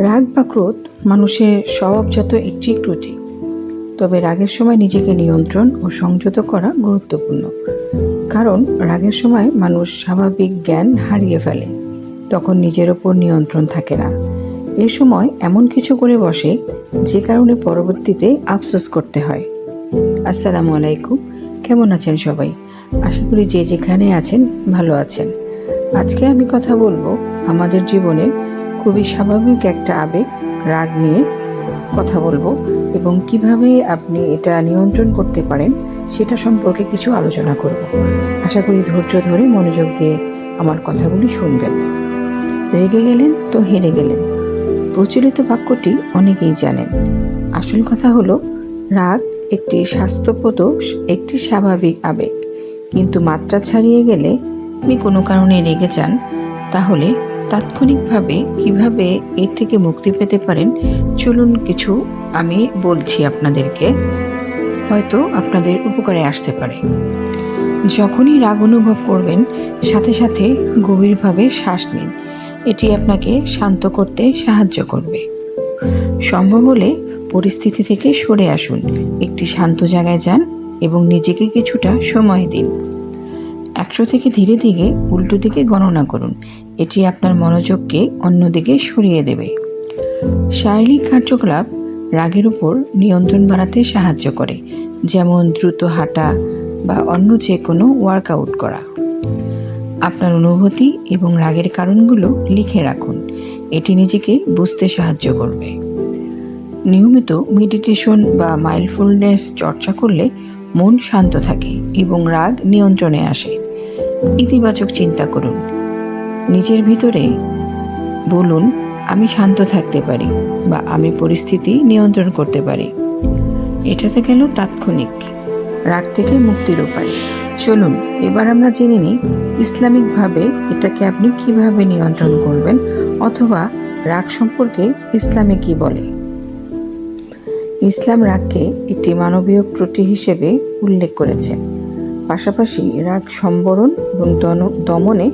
রাগ বা ক্রোধ মানুষের স্বভাবজাত একটি ত্রুটি তবে রাগের সময় নিজেকে নিয়ন্ত্রণ ও সংযত করা গুরুত্বপূর্ণ। কারণ রাগের সময় মানুষ স্বাভাবিক জ্ঞান হারিয়ে ফেলে। তখন নিজের ওপর নিয়ন্ত্রণ থাকে না। এ সময় এমন কিছু করে বসে, যে কারণে পরবর্তীতে আফসোস করতে হয়। আসসালামু আলাইকুম। কেমন আছেন সবাই? আশা করি যে যেখানে আছেন, ভালো আছেন। আজকে আমি কথা বলব আমাদের জীবনের খুবই স্বাভাবিক একটা আবেগ, রাগ নিয়ে কথা বলব এবং কীভাবে আপনি এটা নিয়ন্ত্রণ করতে পারেন সেটা সম্পর্কে কিছু আলোচনা করব। আশা করি ধৈর্য ধরে মনোযোগ দিয়ে আমার কথাগুলি শুনবেন। রেগে গেলেন তো হেরে গেলেন। প্রচলিত বাক্যটি অনেকেই জানেন। আসল কথা হলো, রাগ একটি স্বাস্থ্যপ্রদ একটি স্বাভাবিক আবেগ। কিন্তু মাত্রা ছাড়িয়ে গেলে আপনি কোনো কারণে রেগে যান, তাহলে তাৎক্ষণিকভাবে কীভাবে এর থেকে মুক্তি পেতে পারেন, চলুন কিছু আমি বলছি আপনাদেরকে। হয়তো আপনাদের উপকারে আসতে পারে। যখনই রাগ অনুভব করবেন, সাথে সাথে গভীরভাবে শ্বাস নিন। এটি আপনাকে শান্ত করতে সাহায্য করবে। সম্ভব হলে পরিস্থিতি থেকে সরে আসুন, একটি শান্ত জায়গায় যান এবং নিজেকে কিছুটা সময় দিন। একশো থেকে ধীরে ধীরে উল্টো দিকে গণনা করুন। এটি আপনার মনোযোগকে অন্যদিকে সরিয়ে দেবে। শারীরিক কার্যকলাপ রাগের উপর নিয়ন্ত্রণ বাড়াতে সাহায্য করে, যেমন দ্রুত হাঁটা বা অন্য যে কোনো ওয়ার্কআউট করা। আপনার অনুভূতি এবং রাগের কারণগুলো লিখে রাখুন, এটি নিজেকে বুঝতে সাহায্য করবে। নিয়মিত মেডিটেশন বা মাইল্ডফুলনেস চর্চা করলে মন শান্ত থাকে এবং রাগ নিয়ন্ত্রণে আসে। ইতিবাচক চিন্তা করুন নিজের ভিতরে বলুন, আমি শান্ত থাকতে পারি বা আমি পরিস্থিতি নিয়ন্ত্রণ করতে পারি। এটাতে গেল তাৎক্ষণিক রাগ থেকে মুক্তির উপায়। চলুন, এবার আমরা জেনে নিই ইসলামিকভাবে এটাকে আপনি কীভাবে নিয়ন্ত্রণ করবেন অথবা রাগ সম্পর্কে ইসলামে কি বলে। ইসলাম রাগকে একটি মানবীয় ত্রুটি হিসেবে উল্লেখ করেছেন। পাশাপাশি রাগ সম্বরণ এবং দমনে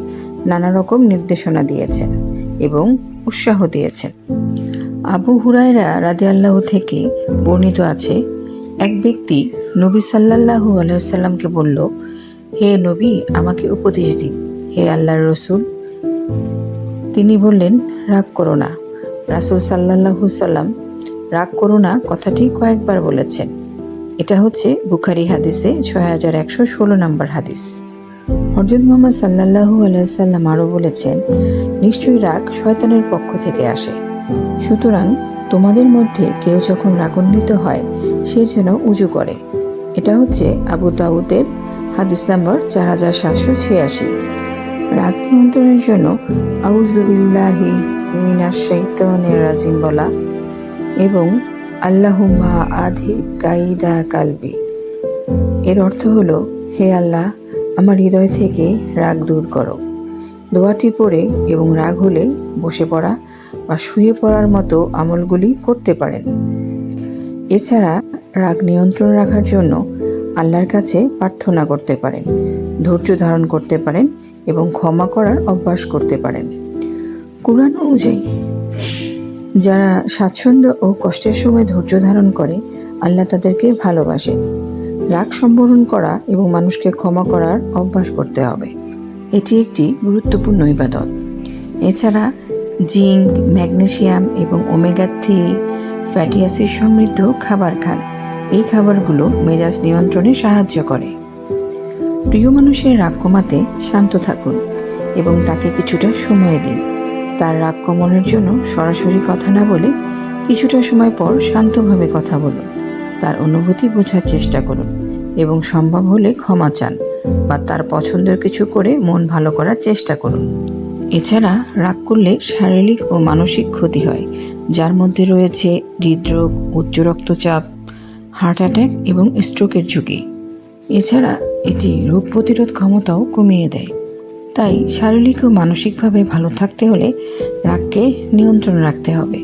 নানা রকম নির্দেশনা দিয়েছেন এবং উৎসাহ দিয়েছেন। আবু হুরায়রা রাদিয়াল্লাহ থেকে বর্ণিত আছে, এক ব্যক্তি নবী সাল্লাল্লাহু আলাইসাল্লামকে বলল, হে নবী, আমাকে উপদেশ দিন। হে আল্লাহর রসুল। তিনি বললেন, রাগ করো না। রাসুল সাল্লাল্লাহু সাল্লাম রাগ করো না কথাটি কয়েকবার বলেছেন। এটা হচ্ছে বুখারি হাদিসে ছয় হাজার একশো ষোলো নম্বর হাদিস। হরজত মোহাম্মদ সাল্লাল্লাহু আলাইসাল্লাম আরও বলেছেন, নিশ্চয়ই রাগ শয়তানের পক্ষ থেকে আসে। সুতরাং তোমাদের মধ্যে কেউ যখন রাগান্বিত হয়, সে যেন উজু করে। এটা হচ্ছে আবু দাউদের হাদিস নাম্বার চার হাজার সাতশো ছিয়াশি। রাগ নিয়ন্ত্রণের জন্য আউজুবিল্লাহি মিনার শৈতনের রাজিম বলা এবং আল্লাহুম্মা আধি কাইদা কালবি। এর অর্থ হলো, হে আল্লাহ আমার হৃদয় থেকে রাগ দূর করো। দোয়াটি পড়ে এবং রাগ হলে বসে পড়া বা শুয়ে পড়ার মতো আমলগুলি করতে পারেন। এছাড়া রাগ নিয়ন্ত্রণ রাখার জন্য আল্লাহর কাছে প্রার্থনা করতে পারেন, ধৈর্য ধারণ করতে পারেন এবং ক্ষমা করার অভ্যাস করতে পারেন। কোরআন অনুযায়ী, যারা স্বাচ্ছন্দ্য ও কষ্টের সময় ধৈর্য ধারণ করে, আল্লাহ তাদেরকে ভালোবাসেন। রাগ সম্বরণ করা এবং মানুষকে ক্ষমা করার অভ্যাস করতে হবে। এটি একটি গুরুত্বপূর্ণ ইবাদত। এছাড়া জিঙ্ক ম্যাগনেশিয়াম এবং ওমেগা থ্রি ফ্যাটি অ্যাসিড সমৃদ্ধ খাবার খান। এই খাবারগুলো মেজাজ নিয়ন্ত্রণে সাহায্য করে। প্রিয় মানুষের রাগ কমাতে শান্ত থাকুন এবং তাকে কিছুটা সময় দিন। তার রাগ কমানোর জন্য সরাসরি কথা না বলে কিছুটা সময় পর শান্তভাবে কথা বলুন। তার অনুভূতি বোঝার চেষ্টা করুন এবং সম্ভব হলে ক্ষমা চান বা তার পছন্দের কিছু করে মন ভালো করার চেষ্টা করুন। এছাড়া রাগ করলে শারীরিক ও মানসিক ক্ষতি হয়, যার মধ্যে রয়েছে হৃদরোগ, উচ্চ রক্তচাপ, হার্ট অ্যাটাক এবং স্ট্রোকের ঝুঁকি। এছাড়া এটি রোগ প্রতিরোধ ক্ষমতাও কমিয়ে দেয়। তাই শারীরিক ও মানসিকভাবে ভালো থাকতে হলে রাগকে নিয়ন্ত্রণ রাখতে হবে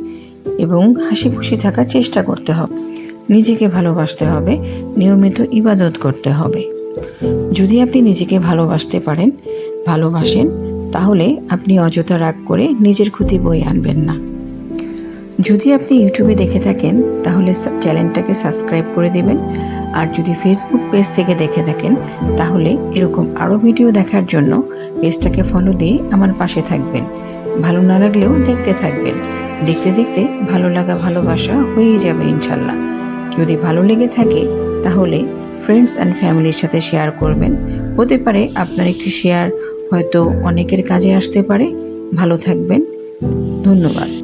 এবং হাসি খুশি থাকার চেষ্টা করতে হবে। নিজেকে ভালোবাসতে হবে, নিয়মিত ইবাদত করতে হবে। যদি আপনি নিজেকে ভালোবাসতে পারেন, ভালোবাসেন, তাহলে আপনি অযথা রাগ করে নিজের ক্ষতি বয়ে আনবেন না। যদি আপনি ইউটিউবে দেখে থাকেন, তাহলে চ্যানেলটাকে সাবস্ক্রাইব করে দেবেন। আর যদি ফেসবুক পেজ থেকে দেখে থাকেন, তাহলে এরকম আরও ভিডিও দেখার জন্য পেজটাকে ফলো দিয়ে আমার পাশে থাকবেন। ভালো না লাগলেও দেখতে থাকবেন। দেখতে দেখতে ভালো লাগা ভালোবাসা হয়েই যাবে ইনশাল্লাহ। যদি ভালো লেগে থাকে, তাহলে ফ্রেন্ডস অ্যান্ড ফ্যামিলির সাথে শেয়ার করবেন। হতে পারে আপনার একটি শেয়ার হয়তো অনেকের কাজে আসতে পারে। ভালো থাকবেন। ধন্যবাদ।